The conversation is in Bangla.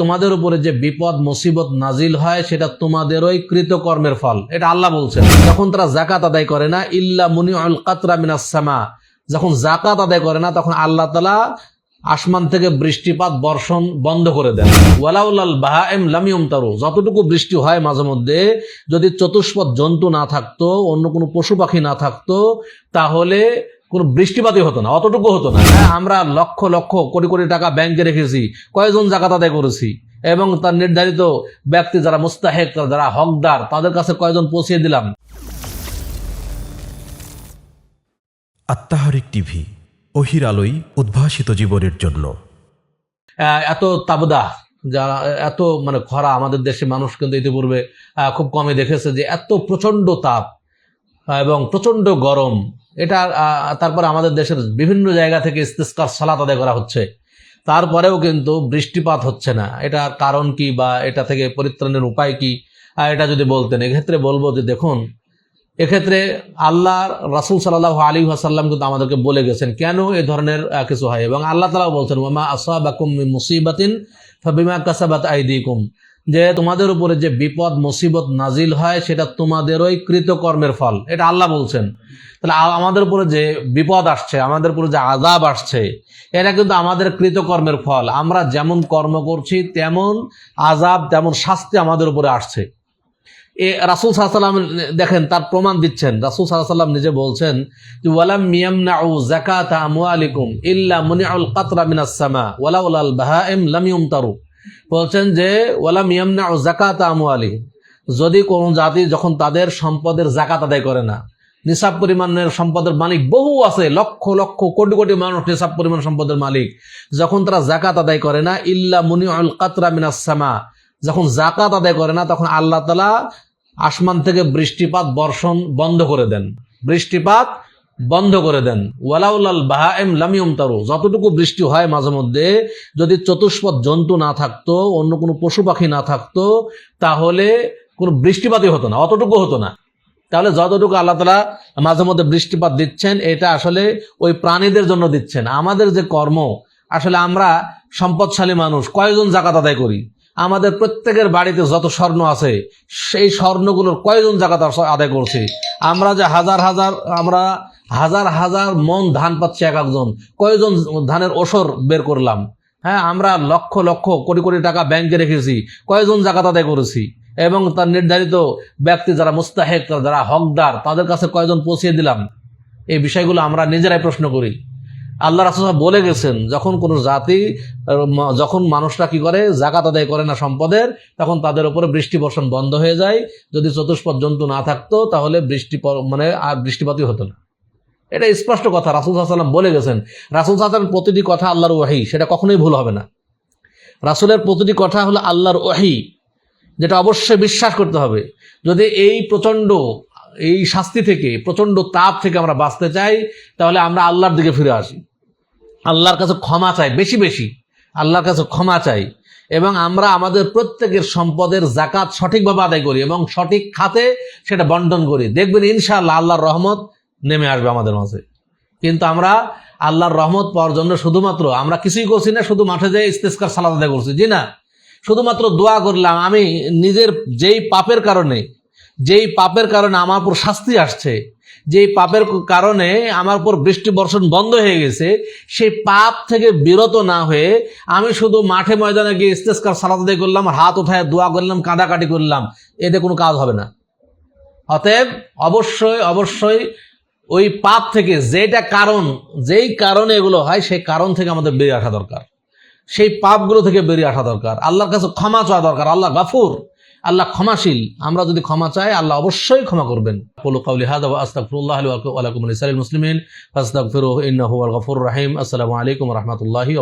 তোমাদের উপরে যে বিপদ, মুসিবত নাজিল হয়, সেটা তোমাদেরই কৃতকর্মের ফল। এটা আল্লাহ বলছেন। যখন তারা জাকাত আদায় করে না, ইল্লা মুনি আল কাতরা মিনাসামা যখন জাকাত আদায় করে না, তখন আল্লাহ তালা আসমান থেকে বৃষ্টিপাত বর্ষণ বন্ধ করে দেন। ওয়ালাউলাল বাহাএম লামিয়ম তারু যতটুকু বৃষ্টি হয় মাঝে মধ্যে, যদি চতুষ্পদ জন্তু না থাকতো, অন্য কোনো পশু পাখি না থাকতো, তাহলে কোনো বৃষ্টিপাতই হতো না অতটুকু হতো না। হ্যাঁ আমরা লক্ষ লক্ষ কোটি কোটি টাকা ব্যাংকে রেখেছি কয়েকজন জাকাত আদায় করেছি এবং তার নির্ধারিত ব্যক্তি যারা মুস্তাহেক যারা হকদার তাদের কাছে কয়েকজন পৌঁছিয়ে দিলাম? আত্মাহারিক টিভি অহির আলোই উদ্ভাসিত জীবনের জন্য। এত তাবদা যারা এত মানে খরা আমাদের দেশে মানুষ কিন্তু ইতিপূর্বে খুব কমই দেখেছে যে এত প্রচণ্ড তাপ এবং প্রচণ্ড গরম এটা তারপরে আমাদের দেশের বিভিন্ন জায়গা থেকে ইস্তেস্কার সালাত আদায় করা হচ্ছে। তারপরেও কিন্তু বৃষ্টিপাত হচ্ছে না। এটার কারণ কি বা এটা থেকে পরিত্রাণের উপায় কি? আহ, এটা যদি বলতেন এক্ষেত্রে বলব যে দেখুন এক্ষেত্রে আল্লাহ রাসুল সাল্লাহ আলী আসাল্লাম কিন্তু আমাদেরকে বলে গেছেন কেন এ ধরনের কিছু হয়? এবং আল্লাহ তালাও বলছেন ওমা আসাবাকুম মিন মুসিবাতিন ফাবিমা কাসাবাত আইদিকুম। যে তোমাদের উপরে যে বিপদ, মুসিবত নাজিল হয়, সেটা তোমাদেরই কৃতকর্মের ফল। এটা আল্লাহ বলছেন। তাহলে আমাদের উপরে যে বিপদ আসছে, আমাদের উপরে যে আজাব আসছে, এটা কিন্তু আমাদের কৃতকর্মের ফল। আমরা যেমন কর্ম করছি, তেমন আজাব তেমন শাস্তি আমাদের উপরে আসছে। এ রাসুল সাল্লাম দেখেন, তার প্রমাণ দিচ্ছেন। রাসুল সাল্লাম নিজে বলছেন যে, ওয়ালাম মিয়ামনাউ যাকাত আমওয়ালিকুম ইল্লা মুনিউল কাতরা মিনাস সামা, ওয়ালাউলাল বাহাইম লাম ইউমতারু। বলছেন যে, ওয়ালাম মিয়ামনাউ যাকাত আমওয়ালি। যদি কোন জাতি যখন তাদের সম্পদের জাকাত আদায় করে না, নিসাব পরিমাণের সম্পদের মালিক বহু আছে, লক্ষ লক্ষ, কোটি কোটি মানুষ নিসাব পরিমাণ সম্পদের মালিক। যখন তারা জাকাত আদায় করে না, ইল্লা মুনি আল কাতরা মিনাস সামা। যখন জাকাত আদায় করে না, তখন আল্লাহ তালা আসমান থেকে বৃষ্টিপাত বর্ষণ বন্ধ করে দেন। বৃষ্টিপাত বন্ধ করে দেন। ওয়ালাউলাল বাহাএম লামিয়ম তারু যতটুকু বৃষ্টি হয় মাঝে মধ্যে, যদি চতুষ্পদ জন্তু না থাকতো, অন্য কোনো পশু পাখি না থাকতো, তাহলে কোনো বৃষ্টিপাতই হতো না, অতটুকু হতো না। তাহলে যতটুকু আল্লাহ তালা মাঝে মধ্যে বৃষ্টিপাত দিচ্ছেন, এটা আসলে ওই প্রাণীদের জন্য দিচ্ছেন। আমাদের যে কর্ম, আসলে আমরা সম্পদশালী মানুষ, কয়জন জাকাত আদায় করি? আমাদের প্রত্যেকের বাড়িতে যত স্বর্ণ আছে, সেই স্বর্ণগুলোর কয়জন জাকাত আদায় করছি? আমরা যে হাজার হাজার, আমরা হাজার হাজার মন ধান পাচ্ছে এক একজন। কয়জন ধানের ওসর বের করলাম? হ্যাঁ আমরা লক্ষ লক্ষ কোটি কোটি টাকা ব্যাংকে রেখেছি, কয়জন জাকাত আদায় করেছি? এবং তার নির্ধারিত ব্যক্তি যারা মুস্তাহেক যারা হকদার, তাদের কাছে কয়জন পৌঁছিয়ে দিলাম? এই বিষয়গুলো আমরা নিজেরাই প্রশ্ন করি। আল্লাহ রাসুল বলে গেছেন, যখন কোনো জাতি, যখন মানুষরা কি করে, জাকাত আদায় করে না সম্পদের, তখন তাদের উপরে বৃষ্টি বর্ষণ বন্ধ হয়ে যায়। যদি চতুষ্পদ জন্তু না থাকতো, তাহলে বৃষ্টি মানে আর বৃষ্টিপাতই হতো না। এটা স্পষ্ট কথা, রাসুল সাল্লাম বলে গেছেন। রাসুল সাল্লাম প্রতিটি কথা আল্লাহর ওয়াহি, সেটা কখনোই ভুল হবে না। রাসুলের প্রতিটি কথা হলো আল্লাহর ওয়াহি, যেটা অবশ্যই বিশ্বাস করতে হবে। যদি এই প্রচণ্ড, এই শাস্তি থেকে, প্রচণ্ড তাপ থেকে আমরা বাঁচতে চাই, তাহলে আমরা আল্লাহর দিকে ফিরে আসি। আল্লাহর কাছে ক্ষমা চাই, বেশি বেশি, আল্লাহর কাছে ক্ষমা চাই। এবং আমরা আমাদের প্রত্যেকের সম্পদের জাকাত সঠিকভাবে আদায় করি এবং সঠিক খাতে সেটা বন্টন করি। দেখবেন ইনশাআল্লাহ আল্লাহর রহমত নেমে আসবে আমাদের মাঝে। কিন্তু আমরা আল্লাহর রহমত পাওয়ার জন্য শুধুমাত্র, আমরা কিছুই করছি না, শুধু মাঠে যেয়ে ইস্তেস্কার সালাদ আদায় করছি, জি না? শুধুমাত্র দোয়া করলাম, আমি নিজের যেই পাপের কারণে, যেই পাপের কারণে আমার উপর শাস্তি আসছে, যেই পাপের কারণে আমার উপর বৃষ্টি বর্ষণ বন্ধ হয়ে গেছে, সেই পাপ থেকে বিরত না হয়ে আমি শুধু মাঠে ময়দানে গিয়ে ইস্তেস্কার সালাদ করলাম, হাত উঠায় দোয়া করলাম, কাঁদাকাটি করলাম, এতে কোনো কাজ হবে না। অতএব অবশ্যই অবশ্যই ওই পাপ থেকে যেটা কারণ, যেই কারণে এগুলো হয়, সেই কারণ থেকে আমাদের বেরিয়ে আসা দরকার। সেই পাপগুলো থেকে বেরিয়ে আসা দরকার। আল্লাহর কাছে ক্ষমা চাওয়া দরকার। আল্লাহ গাফুর। আল্লাহ ক্ষমাশীল। আমরা যদি ক্ষমা চাই, আল্লাহ অবশ্যই ক্ষমা করবেন। আসসালামু আলাইকুম রাহমাতুল্লাহি